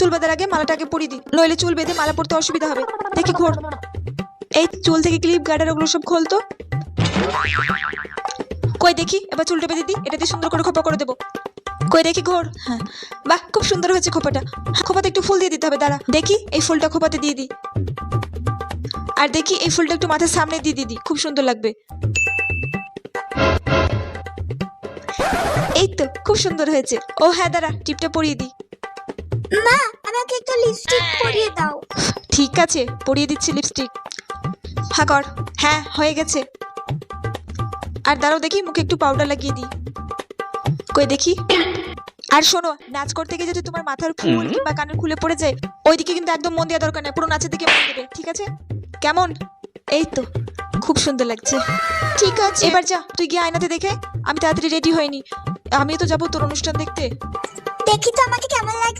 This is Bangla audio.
চুল বাঁধার আগে মালাটাকে পরিয়ে দিই। নইলে চুল বেঁধে মালা পরতে অসুবিধা হবে। দেখি ঘোর। এই চুল থেকে ক্লিপ গার্ডার ওগুলো সব খোলতো কই দেখি, এবার চুলটা বেঁধে দিই। এটা দিয়ে সুন্দর করে খোপা করে দেবো। কই দেখি ঘোর। হ্যাঁ। বাহ, খুব সুন্দর হয়েছে খোপাটা। খোপাতে একটু ফুল দিয়ে দিতে হবে, দাঁড়া। দেখি এই ফুলটা খোপাতে দিয়ে দিই। আর দেখি এই ফুলটা একটু মাথার সামনে দিয়ে দিদি খুব সুন্দর লাগবে। এই তো, খুব সুন্দর হয়েছে। ও হ্যাঁ দাঁড়া টিপটা পরিয়ে দিই। মা আমাকে একটু লিপস্টিক পরিয়ে দাও। ঠিক আছে পরিয়ে দিচ্ছি লিপস্টিক হ্যাঁ কর। হ্যাঁ হয়ে গেছে। আর দাঁড়াও দেখি মুখে একটু পাউডার লাগিয়ে দিই। কই দেখি। আর শোনো নাচ করতে গিয়ে যদি তোমার মাথার ফুল কিংবা কানের খুলে পড়ে যায় ওইদিকে কিন্তু একদম মন দেওয়া দরকার নেই। পুরো নাচের দিকে মন দেবে ঠিক আছে? কেমন? এই তো খুব সুন্দর লাগছে। ঠিক আছে। এবার যা তুই গিয়ে আয়নাতে দেখে আমি তাড়াতাড়ি রেডি হয়নি। আমিও তো যাব তোর অনুষ্ঠান দেখতে। দেখি তো আমাকে কেমন লাগে